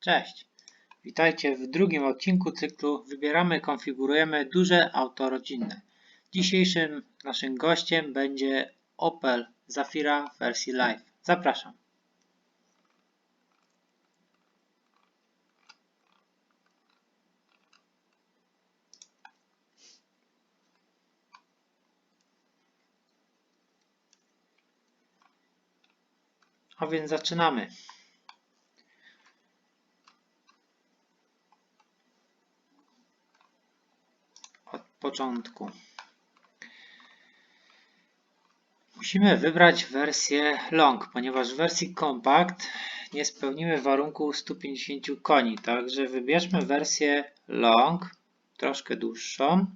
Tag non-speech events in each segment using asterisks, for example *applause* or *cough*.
Cześć! Witajcie w drugim odcinku cyklu Wybieramy, konfigurujemy duże auto rodzinne. Dzisiejszym naszym gościem będzie Opel Zafira w wersji Live. Zapraszam. A więc zaczynamy. Początku. Musimy wybrać wersję long, ponieważ w wersji compact nie spełnimy warunku 150 koni. Także wybierzmy wersję long, troszkę dłuższą.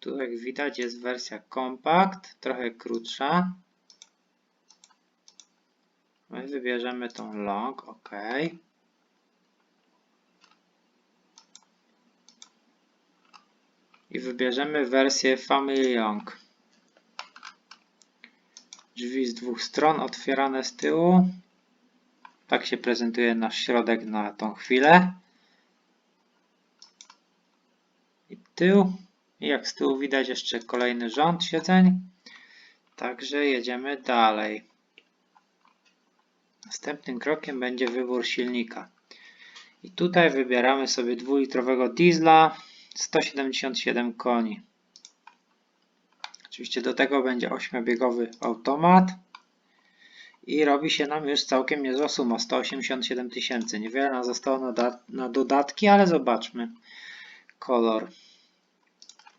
Tu jak widać jest wersja compact, trochę krótsza. My wybierzemy tą long, ok. I wybierzemy wersję Family Young. Drzwi z dwóch stron otwierane z tyłu. Tak się prezentuje nasz środek na tą chwilę. I tył. I jak z tyłu widać jeszcze kolejny rząd siedzeń. Także jedziemy dalej. Następnym krokiem będzie wybór silnika. I tutaj wybieramy sobie dwulitrowego diesla 177 koni. Oczywiście do tego będzie 8-biegowy automat i robi się nam już całkiem niezła suma 187 tysięcy. Niewiele nam zostało na, na dodatki, ale zobaczmy. Kolor.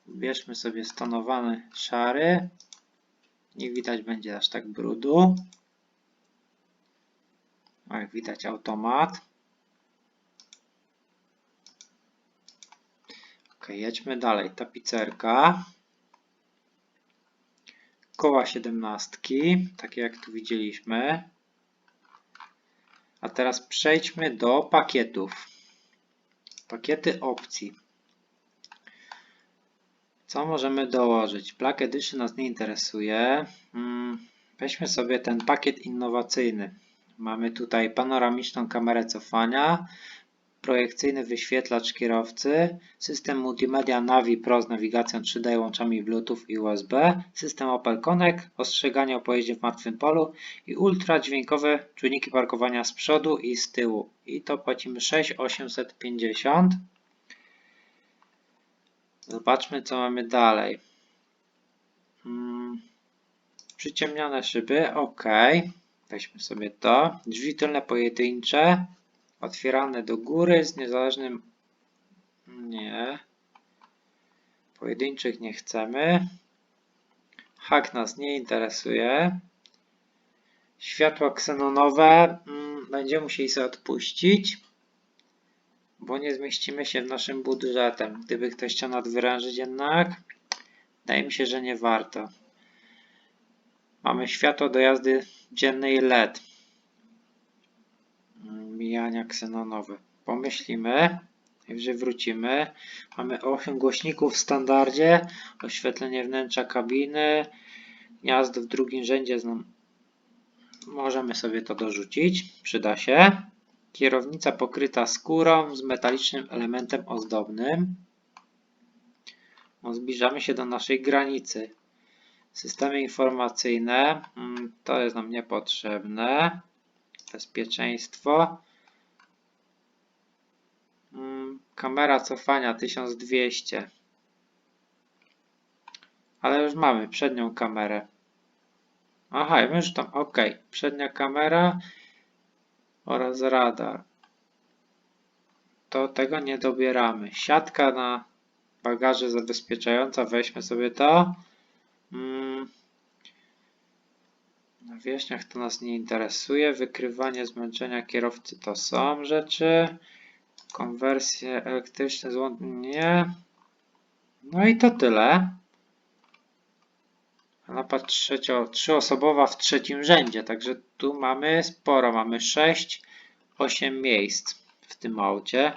Bierzmy sobie stonowany szary. Nie widać będzie aż tak brudu. Jak widać automat. Ok, jedźmy dalej. Tapicerka. Koła siedemnastki, takie jak tu widzieliśmy. A teraz przejdźmy do pakietów. Pakiety opcji. Co możemy dołożyć? Black Edition nas nie interesuje. Hmm, Weźmy sobie ten pakiet innowacyjny. Mamy tutaj panoramiczną kamerę cofania, projekcyjny wyświetlacz kierowcy, system multimedia Navi Pro z nawigacją 3D i łączami Bluetooth i USB, system Opel Connect, ostrzeganie o pojeździe w martwym polu i ultradźwiękowe czujniki parkowania z przodu i z tyłu. I to płacimy 6,850. Zobaczmy co mamy dalej. Hmm. Przyciemnione szyby, ok. Weźmy sobie to. Drzwi tylne pojedyncze. Otwierane do góry z niezależnym. Nie. Pojedynczych nie chcemy. Hak nas nie interesuje. Światła ksenonowe mm, będziemy musieli sobie odpuścić, bo nie zmieścimy się w naszym budżetem. Gdyby ktoś chciał nadwyrężyć jednak, wydaje mi się, że nie warto. Mamy światło do jazdy dziennej LED mijania ksenonowe. Pomyślimy, najwyżej wrócimy. Mamy 8 głośników w standardzie, oświetlenie wnętrza kabiny, gniazdo w drugim rzędzie. Możemy sobie to dorzucić, przyda się. Kierownica pokryta skórą z metalicznym elementem ozdobnym. No, zbliżamy się do naszej granicy. Systemy informacyjne, mm, to jest nam niepotrzebne. Bezpieczeństwo. Mm, Kamera cofania 1200. Ale już mamy przednią kamerę. Aha, my już tam, ok. Przednia kamera oraz radar. To tego nie dobieramy. Siatka na bagaże zabezpieczająca, weźmy sobie to. Mm. Na to nas nie interesuje. Wykrywanie zmęczenia kierowcy to są rzeczy. Konwersje elektryczne złącz nie. No i to tyle. Napad trzecio, trzyosobowa w trzecim rzędzie, także tu mamy sporo, mamy 6, 8 miejsc w tym aucie.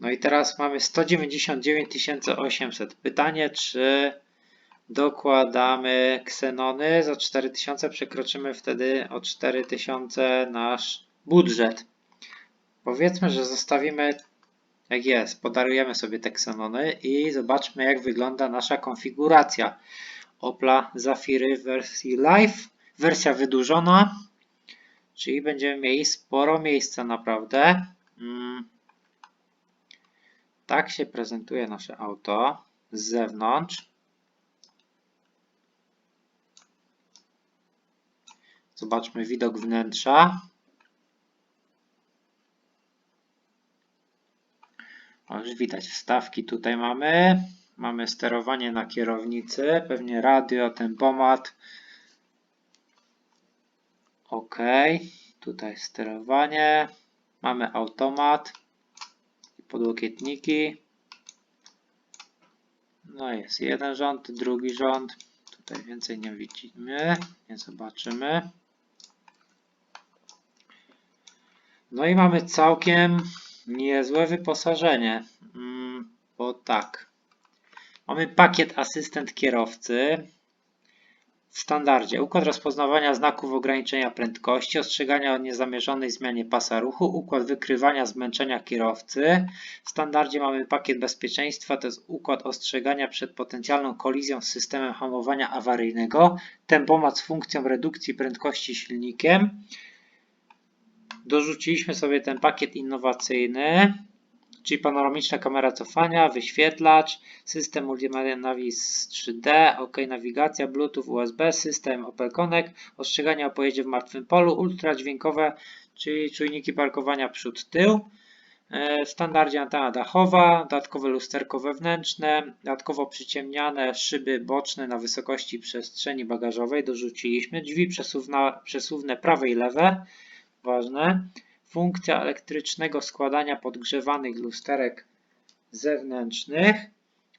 No i teraz mamy 199 800. Pytanie, czy dokładamy ksenony za 4000, przekroczymy wtedy o 4000 nasz budżet. Powiedzmy, że zostawimy jak jest, podarujemy sobie te ksenony i zobaczmy jak wygląda nasza konfiguracja Opla Zafiry w wersji Live, wersja wydłużona, czyli będziemy mieli sporo miejsca naprawdę. Mm. Tak się prezentuje nasze auto z zewnątrz. Zobaczmy widok wnętrza. Już widać wstawki tutaj mamy. Mamy sterowanie na kierownicy, pewnie radio, tempomat. OK, tutaj sterowanie. Mamy automat, podłokietniki. No jest jeden rząd, drugi rząd. Tutaj więcej nie widzimy, nie zobaczymy. No i mamy całkiem niezłe wyposażenie, mm, bo tak. Mamy pakiet asystent kierowcy w standardzie. Układ rozpoznawania znaków ograniczenia prędkości, ostrzegania o niezamierzonej zmianie pasa ruchu, układ wykrywania zmęczenia kierowcy. W standardzie mamy pakiet bezpieczeństwa, to jest układ ostrzegania przed potencjalną kolizją z systemem hamowania awaryjnego, tempomat z funkcją redukcji prędkości silnikiem. Dorzuciliśmy sobie ten pakiet innowacyjny, czyli panoramiczna kamera cofania, wyświetlacz, system multimedia Navis 3D, OK nawigacja, Bluetooth, USB, system Opel Connect, ostrzeganie o pojeździe w martwym polu, ultradźwiękowe, czyli czujniki parkowania przód-tył. E, W standardzie antena dachowa, dodatkowe lusterko wewnętrzne, dodatkowo przyciemniane szyby boczne na wysokości przestrzeni bagażowej dorzuciliśmy, drzwi przesuwne prawe i lewe, ważne, funkcja elektrycznego składania podgrzewanych lusterek zewnętrznych,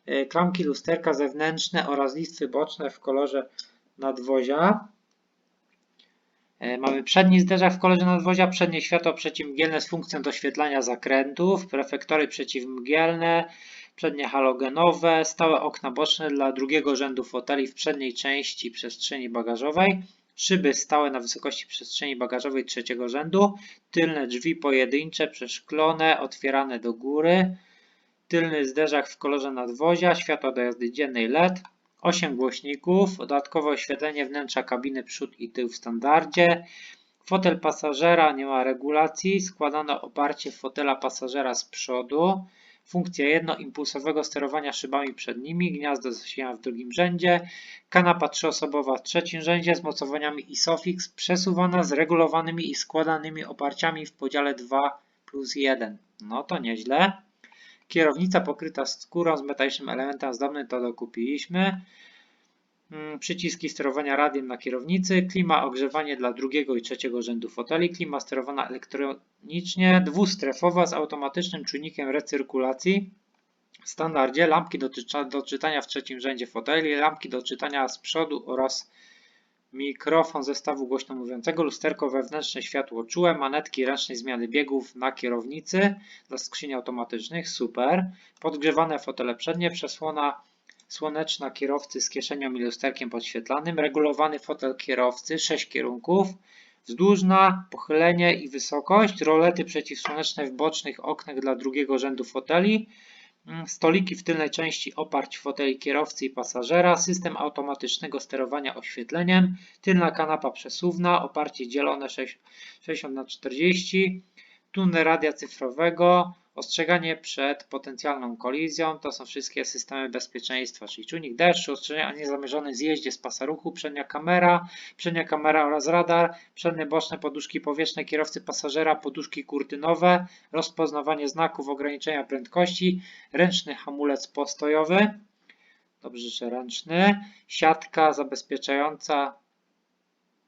e, klamki lusterka zewnętrzne oraz listwy boczne w kolorze nadwozia. E, Mamy przedni zderzak w kolorze nadwozia, przednie światło przeciwmgielne z funkcją doświetlania zakrętów, reflektory przeciwmgielne, przednie halogenowe, stałe okna boczne dla drugiego rzędu foteli w przedniej części przestrzeni bagażowej, szyby stałe na wysokości przestrzeni bagażowej trzeciego rzędu, tylne drzwi pojedyncze, przeszklone, otwierane do góry, tylny zderzak w kolorze nadwozia, światła do jazdy dziennej LED, 8 głośników, dodatkowe oświetlenie wnętrza kabiny przód i tył w standardzie, fotel pasażera nie ma regulacji, składane oparcie fotela pasażera z przodu, funkcja jednoimpulsowego sterowania szybami przednimi, gniazdo zasilania w drugim rzędzie, kanapa trzyosobowa w trzecim rzędzie z mocowaniami ISOFIX przesuwana z regulowanymi i składanymi oparciami w podziale 2 plus 1. No to nieźle. Kierownica pokryta skórą z metalicznym elementem zdobnym, to dokupiliśmy. Mm, Przyciski sterowania radiem na kierownicy, klima ogrzewanie dla drugiego i trzeciego rzędu foteli, klima sterowana elektronicznie, dwustrefowa z automatycznym czujnikiem recyrkulacji. W standardzie lampki do, do czytania w trzecim rzędzie foteli, lampki do czytania z przodu oraz mikrofon zestawu głośno mówiącego, lusterko wewnętrzne, światło czułe, manetki ręcznej zmiany biegów na kierownicy dla skrzyni automatycznych, super. Podgrzewane fotele przednie, przesłona słoneczna kierowcy z kieszenią i lusterkiem podświetlanym, regulowany fotel kierowcy, 6 kierunków, wzdłużna, pochylenie i wysokość, rolety przeciwsłoneczne w bocznych oknach dla drugiego rzędu foteli, Mm, Stoliki w tylnej części oparć foteli kierowcy i pasażera, system automatycznego sterowania oświetleniem, tylna kanapa przesuwna, oparcie dzielone 6 60 na 40 tunel radia cyfrowego, ostrzeganie przed potencjalną kolizją, to są wszystkie systemy bezpieczeństwa, czyli czujnik deszczu, ostrzeżenie o niezamierzonym zjeździe z pasa ruchu, przednia kamera, przednia kamera oraz radar, przednie boczne poduszki powietrzne kierowcy pasażera, poduszki kurtynowe, rozpoznawanie znaków ograniczenia prędkości, ręczny hamulec postojowy, dobrze, że ręczny, siatka zabezpieczająca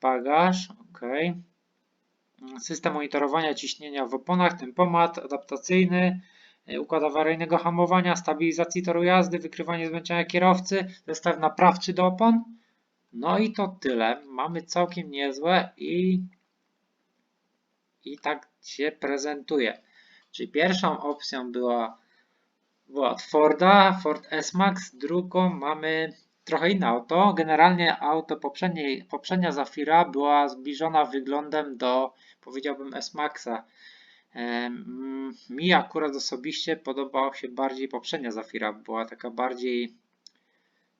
bagaż, ok. System monitorowania ciśnienia w oponach, tempomat adaptacyjny, y, układ awaryjnego hamowania, stabilizacji toru jazdy, wykrywanie zmęczenia kierowcy, zestaw naprawczy do opon. No i to tyle. Mamy całkiem niezłe i, i tak się prezentuje. Czyli pierwszą opcją była, była Forda, Ford S-Max, drugą mamy trochę inne auto. Generalnie auto poprzedniej, poprzednia Zafira była zbliżona wyglądem do, powiedziałbym, S-Maxa. Mi akurat osobiście podobała się bardziej poprzednia Zafira. Była taka bardziej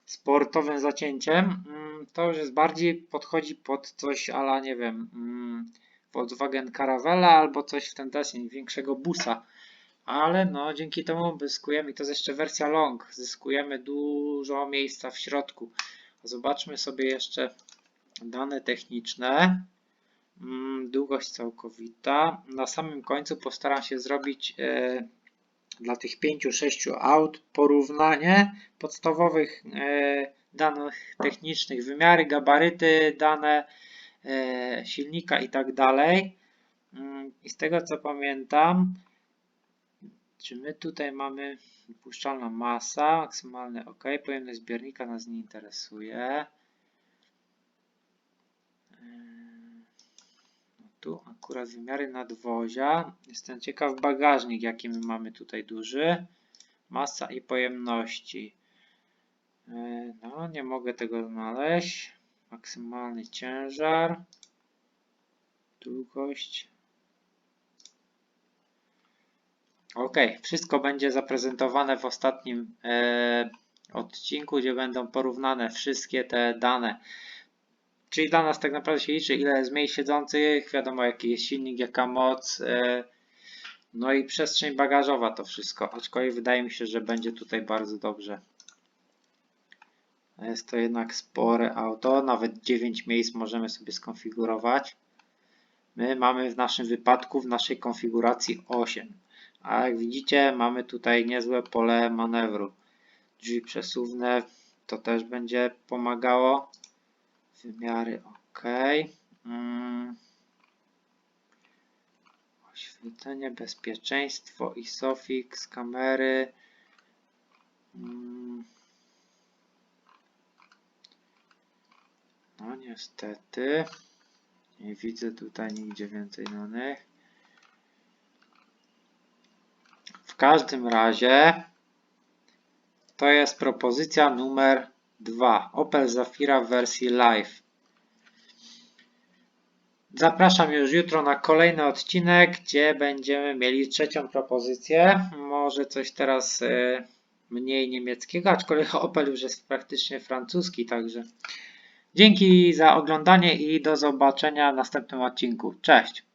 sportowym zacięciem. Mm, To już jest bardziej podchodzi pod coś ala, nie wiem, mm, Volkswagen Caravella albo coś w ten deseń, większego busa. Ale no, dzięki temu zyskujemy, i to jest jeszcze wersja long, zyskujemy dużo miejsca w środku. Zobaczmy sobie jeszcze dane techniczne. Mm, Długość całkowita. Na samym końcu postaram się zrobić e, dla tych 5-6 aut porównanie podstawowych e, danych technicznych, wymiary, gabaryty, dane e, silnika i tak dalej. Mm, I z tego co pamiętam, czy my tutaj mamy dopuszczalna masa, maksymalny OK, pojemność zbiornika nas nie interesuje. Eee, No tu akurat wymiary nadwozia. Jestem ciekaw bagażnik jaki my mamy tutaj duży. Masa i pojemności. Eee, No nie mogę tego znaleźć. Maksymalny ciężar. Długość. Ok, wszystko będzie zaprezentowane w ostatnim e, odcinku, gdzie będą porównane wszystkie te dane. Czyli dla nas tak naprawdę się liczy, ile jest miejsc siedzących, wiadomo jaki jest silnik, jaka moc, e, no i przestrzeń bagażowa to wszystko. Aczkolwiek wydaje mi się, że będzie tutaj bardzo dobrze. Jest to jednak spore auto, nawet 9 miejsc możemy sobie skonfigurować. My mamy w naszym wypadku, w naszej konfiguracji 8. A jak widzicie, mamy tutaj niezłe pole manewru. Drzwi przesuwne to też będzie pomagało. Wymiary ok. Mm. Oświetlenie, bezpieczeństwo, ISOFIX, kamery. Mm. No niestety. Nie widzę tutaj nigdzie więcej danych. W każdym razie to jest propozycja numer 2. Opel Zafira w wersji live. Zapraszam już jutro na kolejny odcinek, gdzie będziemy mieli trzecią propozycję. Może coś teraz e, mniej niemieckiego, aczkolwiek *laughs* Opel już jest praktycznie francuski, także dzięki za oglądanie i do zobaczenia w następnym odcinku. Cześć!